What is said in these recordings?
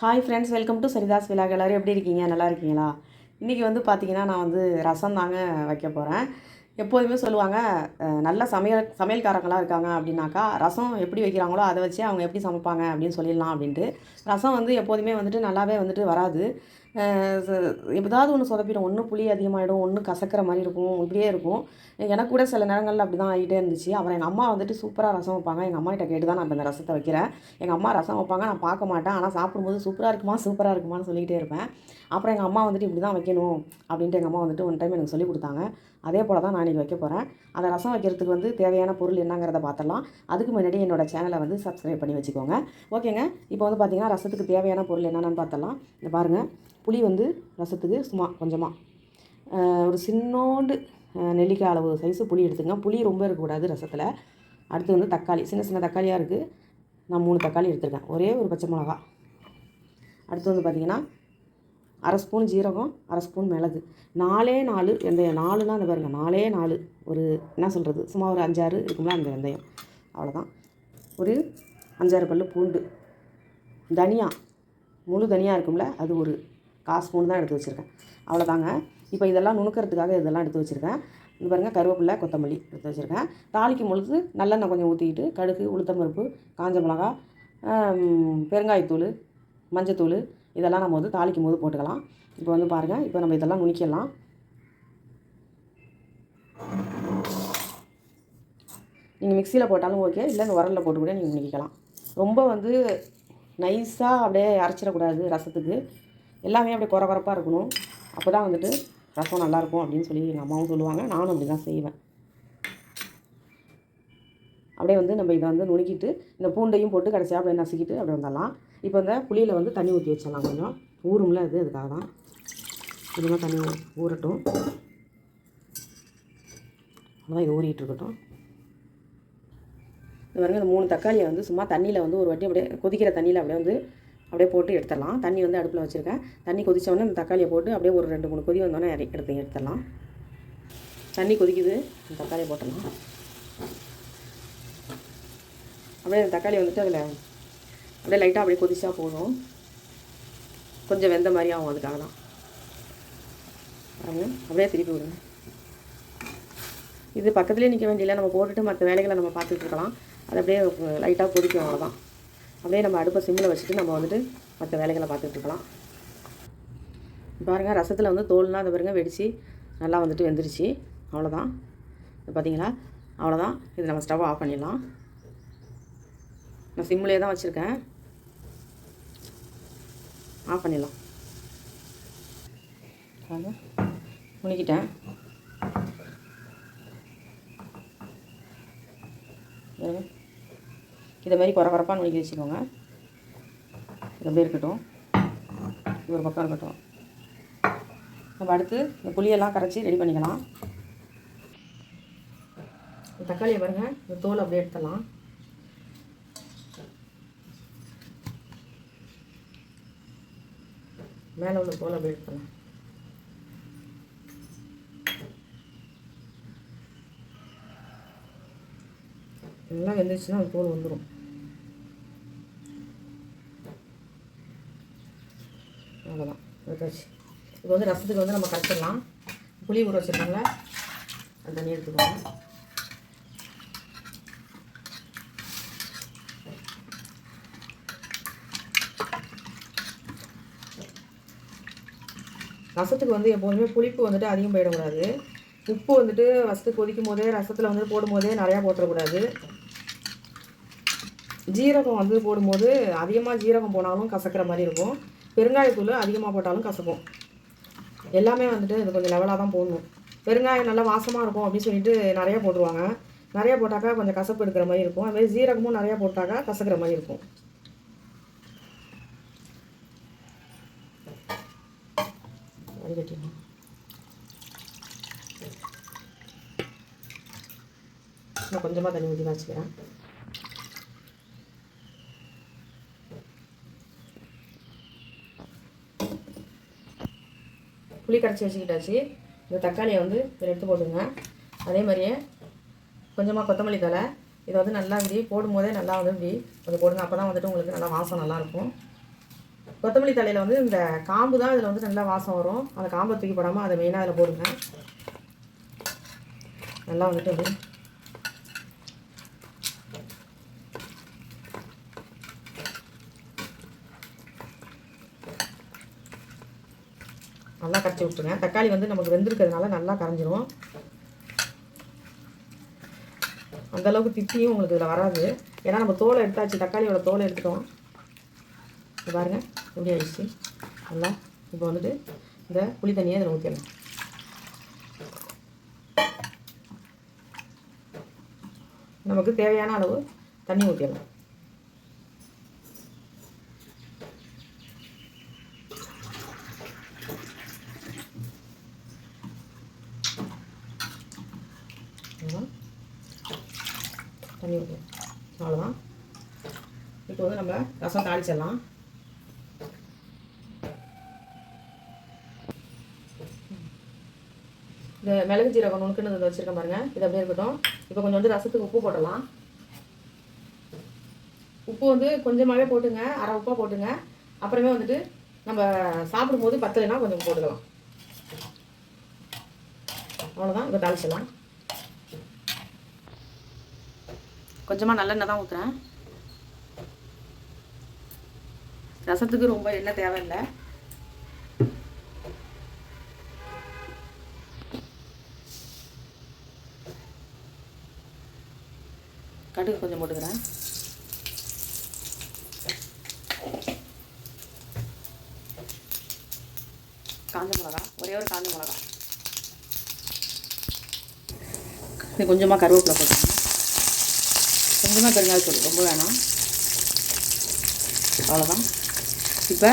Hi friends welcome to சரிதாஸ் விழா எல்லோரும் எப்படி இருக்கீங்க? நல்லா இருக்கீங்களா? இன்றைக்கி வந்து பார்த்தீங்கன்னா நான் வந்து ரசம் தாங்க வைக்க போகிறேன் எப்போதுமே சொல்லுவாங்க நல்ல சமையல் சமையல்காரங்களாக இருக்காங்க அப்படின்னாக்கா ரசம் எப்படி வைக்கிறாங்களோ அதை வச்சு அவங்க எப்படி சமைப்பாங்க அப்படின்னு சொல்லிடலாம் அப்படின்ட்டு. ரசம் வந்து எப்போதுமே வந்துட்டு நல்லாவே வந்துட்டு வராது. ஏதாவது ஒன்று சொதப்பிடும். ஒன்று புளி அதிகமாகிடும் ஒன்று கசக்கிற மாதிரி இருக்கும். இப்படியே இருக்கும். எனக்கு கூட சில நேரங்களில் அப்படி தான் ஆகிட்டே இருந்துச்சு. அப்புறம் எங்கள் அம்மா வந்துட்டு சூப்பராக ரசம் வைப்பாங்க. எங்கள் அம்மா கிட்ட கேட்டு தான் நான் இந்த ரசத்தை வைக்கிறேன். எங்கள் அம்மா ரசம் வைப்பாங்க. நான் பார்க்க மாட்டேன். ஆனால் சாப்பிடும்போது சூப்பராக இருக்குமா? சூப்பராக இருக்குமான்னு சொல்லிக்கிட்டே இருப்பேன். அப்புறம் எங்கள் அம்மா வந்துட்டு இப்படி தான் வைக்கணும் அப்படின்ட்டு எங்கள் அம்மா வந்துட்டு ஒன் டைம் எனக்கு சொல்லி கொடுத்தாங்க. அதே போல் தான் நான் இன்றைக்கி வைக்க போகிறேன் அந்த ரசம் வைக்கிறதுக்கு வந்து தேவையான பொருள் என்னங்கிறத பார்த்துடலாம். அதுக்கு முன்னாடி என்னோட சேனலை வந்து சப்ஸ்கிரைப் பண்ணி வச்சுக்கோங்க. ஓகேங்க இப்போ வந்து பார்த்திங்கன்னா ரசத்துக்கு தேவையான பொருள் என்னென்னு பார்த்தலாம் இந்த பாருங்கள் புளி வந்து ரசத்துக்கு சும்மா கொஞ்சமாக ஒரு சின்னோண்டு நெல்லிக்காய் அளவு சைஸு புளி எடுத்துங்க. புளி ரொம்ப இருக்கக்கூடாது ரசத்தில். அடுத்து வந்து தக்காளி. சின்ன சின்ன தக்காளியாக இருக்குது நான் மூணு தக்காளி எடுத்துருக்கேன். ஒரே ஒரு பச்சை மிளகா. அடுத்து வந்து பார்த்திங்கன்னா அரை ஸ்பூன் ஜீரகம் அரை ஸ்பூன் மிளகு. நாலே நாலு வெந்தயம். நாலுனா அந்த பாருங்கள் நாலே நாலு. ஒரு என்ன சொல்கிறது சும்மா ஒரு அஞ்சாறு இருக்கும்ல அந்த வெந்தயம். அவ்வளோதான் ஒரு அஞ்சாறு பல்லு பூண்டு. தனியா. முழு தனியாக இருக்கும்ல அது ஒரு கால் ஸ்பூன் தான் எடுத்து வச்சுருக்கேன். அவ்வளோதாங்க இப்போ இதெல்லாம் நுணுக்கிறதுக்காக இதெல்லாம் எடுத்து வச்சுருக்கேன். இது பாருங்கள் கருவேப்பிலை கொத்தமல்லி எடுத்து வச்சுருக்கேன். தாளிக்கும் பொழுது நல்லெண்ணெய் கொஞ்சம் ஊற்றிக்கிட்டு கடுகு உளுத்தம்பருப்பு காஞ்ச மிளகா பெருங்காயத்தூள் மஞ்சத்தூள் இதெல்லாம் நம்ம வந்து தாளிக்கும் போது போட்டுக்கலாம். இப்போ வந்து பாருங்கள் இப்போ நம்ம இதெல்லாம் நுணிக்கலாம் நீங்கள் மிக்சியில் போட்டாலும் ஓகே இல்லை இந்த உரலில் போட்டு கூட நீங்கள் நுணிக்கலாம் ரொம்ப வந்து நைஸாக அப்படியே அரைச்சிடக்கூடாது ரசத்துக்கு. எல்லாமே அப்படியே குறவரப்பாக இருக்கணும். அப்போ தான் வந்துட்டு ரசம் நல்லாயிருக்கும் அப்படின்னு சொல்லி எங்கள் அம்மாவும் சொல்லுவாங்க. நானும் அப்படி தான் செய்வேன். அப்படியே வந்து நம்ம இதை வந்து நுணுக்கிட்டு இந்த பூண்டையும் போட்டு கடைசியாக அப்படியே நசுக்கிட்டு அப்படியே வந்துடலாம். இப்போ இந்த புளியில் வந்து தண்ணி ஊற்றி வச்சிடலாம் கொஞ்சம். ஊறும்ல இது அதுக்காக தான். கொஞ்சமாக தண்ணி ஊறட்டும். அதான் இது ஊறிட்டு இருக்கட்டும். இது பாருங்க இந்த மூணு தக்காளியை வந்து சும்மா தண்ணியில் வந்து ஒரு வாட்டி அப்படியே கொதிக்கிற தண்ணியில் அப்படியே வந்து அப்படியே போட்டு எடுத்துடலாம். தண்ணி வந்து அடுப்பில் வச்சுருக்கேன். தண்ணி கொதித்தவொடனே அந்த இந்த தக்காளியை போட்டு அப்படியே ஒரு ரெண்டு மூணு கொதி வந்தோடனே இறக்கி எடுத்து எடுத்துடலாம். தண்ணி கொதிக்குது. இந்த தக்காளியை போட்டுடலாம். அப்படியே இந்த தக்காளி வந்துட்டு அதில் அப்படியே லைட்டாக அப்படியே கொதிச்சா போதும். கொஞ்சம் வெந்த மாதிரி ஆகும் அதுக்காக தான் பாருங்க. அப்படியே திருப்பி விடுங்க. இது பக்கத்துலேயே நிற்க வேண்டியதில்லை. நம்ம போட்டுட்டு மற்ற வேலைகளை நம்ம பார்த்துட்டு இருக்கலாம். அது அப்படியே லைட்டாக கொதிக்கும் அவ்வளோதான் அப்படியே நம்ம அடுப்பை சிம்மில் வச்சுட்டு நம்ம வந்துட்டு மற்ற வேலைகளை பார்த்துட்டு இருக்கலாம். பாருங்கள் ரசத்தில் வந்து தோல்லாம் அதை பாருங்கள் வெடித்து நல்லா வந்துட்டு வெந்துருச்சு. அவ்வளோதான் இது பார்த்தீங்களா அவ்வளோதான் இது நம்ம ஸ்டவ் ஆஃப் பண்ணிடலாம். நான் சிம்மிலே தான் வச்சுருக்கேன். ஆஃப் பண்ணிடலாம். பாருங்க முனிக்கிட்டேன் இதை மாதிரி குறை குறைப்பாக நுணுக்கி வச்சுக்கோங்க. இது அப்படியே இருக்கட்டும். இது ஒரு பக்கம் இருக்கட்டும். நம்ம அடுத்து இந்த புளியெல்லாம் கரைச்சி ரெடி பண்ணிக்கலாம். இந்த தக்காளியை பாருங்கள் இந்த தோல் அப்படியே எடுத்துடலாம். மேலே உள்ள தோல் அப்படியே எடுத்துடலாம். நல்லா வெந்துச்சுன்னா அது தோல் வந்துடும் அவ்வளோதான் எடுத்தாச்சு இப்போ வந்து ரசத்துக்கு வந்து நம்ம கரைச்சிடலாம். புளி ஊற வச்சுருக்காங்களா அந்த தண்ணி எடுத்துக்கோங்க. ரசத்துக்கு வந்து எப்போதுமே புளிப்பு வந்துட்டு அதிகம் போயிடக்கூடாது. உப்பு வந்துட்டு ஃபஸ்ட்டு கொதிக்கும் போதே ரசத்தில் வந்து போடும்போதே நிறையா போட்டுறக்கூடாது. ஜீரகம் வந்து போடும்போது அதிகமாக ஜீரகம் போனாலும் கசக்கிற மாதிரி இருக்கும். பெருங்காயத்தூள் அதிகமாக போட்டாலும் கசக்கும். எல்லாமே வந்துட்டு இது கொஞ்சம் லெவலாக தான் போடணும். பெருங்காயம் நல்லா வாசமாக இருக்கும் அப்படின்னு சொல்லிட்டு நிறையா போட்டுருவாங்க. நிறைய போட்டாக்கா கொஞ்சம் கசப்பு எடுக்கிற மாதிரி இருக்கும். அதுமாதிரி ஜீரகமும் நிறையா போட்டாக்கா கசக்கிற மாதிரி இருக்கும். நான் கொஞ்சமாக தண்ணி ஊற்றி வச்சுக்கிறேன் புளி கரைச்சி வச்சுக்கிட்டாச்சு. இந்த தக்காளியை வந்து இதில் எடுத்து போட்டுங்க அதே மாதிரியே கொஞ்சமாக கொத்தமல்லி தழை. இதை வந்து நல்லா இப்படி போடும்போதே நல்லா வந்து இப்படி கொஞ்சம் போடுங்க. அப்போ தான் வந்துட்டு உங்களுக்கு நல்லா வாசம் நல்லாயிருக்கும் கொத்தமல்லி தலையில் வந்து இந்த காம்பு தான் இதில் வந்து நல்லா வாசம் வரும். அந்த காம்பை தூக்கி போடாமல் அதை மெயினாக அதில் போடுங்க. நல்லா வந்துட்டு நல்லா கரைச்சி விட்டுருங்க தக்காளி வந்து நமக்கு வெந்திருக்கிறதுனால நல்லா கரைஞ்சிரும். அந்த அளவுக்கு திப்பியும் உங்களுக்கு இதில் வராது. ஏன்னா நம்ம தோலை எடுத்தாச்சு தக்காளியோட தோலை எடுத்துட்டோம். பாருங்கள் பாருங்க எப்படி ஆயிடுச்சு? நல்லா இப்போ வந்துட்டு இந்த புளி தண்ணியை இதில் ஊற்றிடலாம் நமக்கு தேவையான அளவு தண்ணி ஊற்றிடலாம் அப்படியே இருக்கும் அவ்வளோதான் இப்போ வந்து நம்ம ரசம் தாளிச்சிடலாம். இந்த மிளகு ஜீரகம் நுணுக்குன்னு இதை வச்சுருக்கேன் பாருங்கள் இது அப்படியே இருக்கட்டும். இப்போ கொஞ்சம் வந்து ரசத்துக்கு உப்பு போடலாம் உப்பு வந்து கொஞ்சமாகவே போட்டுங்க. அரை உப்பாக போட்டுங்க. அப்புறமே வந்துட்டு நம்ம சாப்பிடும்போது பத்தலைன்னா கொஞ்சம் போட்டுக்கலாம். அவ்வளோதான் இப்போ தாளிச்சிடலாம். கொஞ்சமாக நல்லெண்ணெய் தான் ஊற்றுறேன் ரசத்துக்கு ரொம்ப எண்ணெய் தேவையில்லை. கடுகு கொஞ்சம் போட்டுக்கிறேன். காஞ்ச மிளகா ஒரே ஒரு காஞ்ச மிளகா. இது கொஞ்சமாக கருவேப்பிலை போட்டுக்கணும் கொஞ்சமாக பெருங்காயத்தூள் ரொம்ப வேணாம். அவ்வளோதான் இப்போ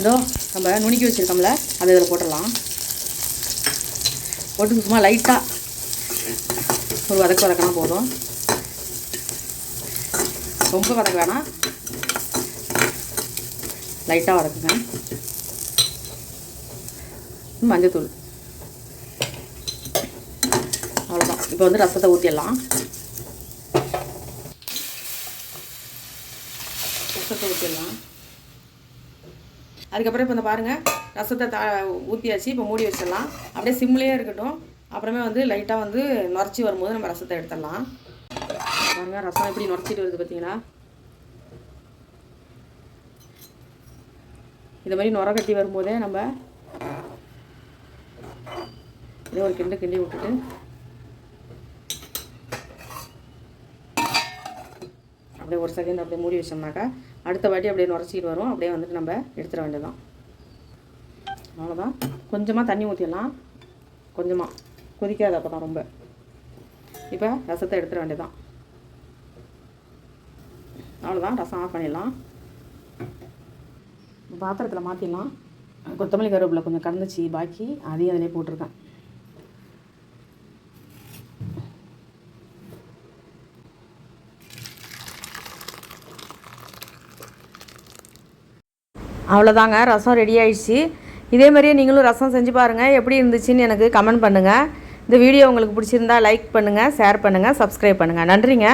இதோ நம்ம நுணுக்கி வச்சுருக்கோம்ல அதை இதில் போட்டுடலாம். போட்டு சும்மா லைட்டாக ஒரு வதக்கு வதக்கினா போதும். ரொம்ப வதக்க வேணாம். லைட்டாக வதக்குங்க. மஞ்சத்தூள். அவ்வளோதான் இப்போ வந்து ரசத்தை ஊற்றிடலாம் ரசத்தை ஊற்றிடலாம் அதுக்கப்புறம் இப்போ இந்த பாருங்கள் ரசத்தை தா ஊற்றியாச்சு இப்போ மூடி வச்சிடலாம். அப்படியே சிம்லேயே இருக்கட்டும். அப்புறமே வந்து லைட்டாக வந்து நுரைச்சி வரும்போது நம்ம ரசத்தை எடுத்துடலாம். பாருங்கள் ரசம் எப்படி நுரைச்சிட்டு வருது பார்த்தீங்களா இந்த மாதிரி நுர கட்டி வரும்போதே நம்ம இதே ஒரு கிண்டு கிண்டி விட்டுட்டு அப்படியே ஒரு செகண்ட் அப்படியே மூடி வச்சோம்னாக்கா அடுத்த வாட்டி அப்படியே நுரைச்சிட்டு வரும். அப்படியே வந்துட்டு நம்ம எடுத்துட வேண்டியதான் அவ்வளோதான் கொஞ்சமாக தண்ணி ஊற்றிடலாம் கொஞ்சமாக கொதிக்காத அப்போ தான் ரொம்ப. இப்போ ரசத்தை எடுத்துட வேண்டியதான் அவ்வளோதான் ரசம் ஆஃப் பண்ணிடலாம். பாத்திரத்தில் மாற்றிடலாம் கொத்தமல்லி கருவேப்பில் கொஞ்சம் கலந்துச்சு. பாக்கி அதையும் அதிலே போட்டிருக்கேன். அவ்வளோதாங்க ரசம் ரெடி ஆயிடுச்சு. இதே மாதிரியே நீங்களும் ரசம் செஞ்சு பாருங்கள் எப்படி இருந்துச்சுன்னு எனக்கு கமெண்ட் பண்ணுங்கள் இந்த வீடியோ உங்களுக்கு பிடிச்சிருந்தா லைக் பண்ணுங்கள் ஷேர் பண்ணுங்கள் சப்ஸ்கிரைப் பண்ணுங்கள் நன்றிங்க.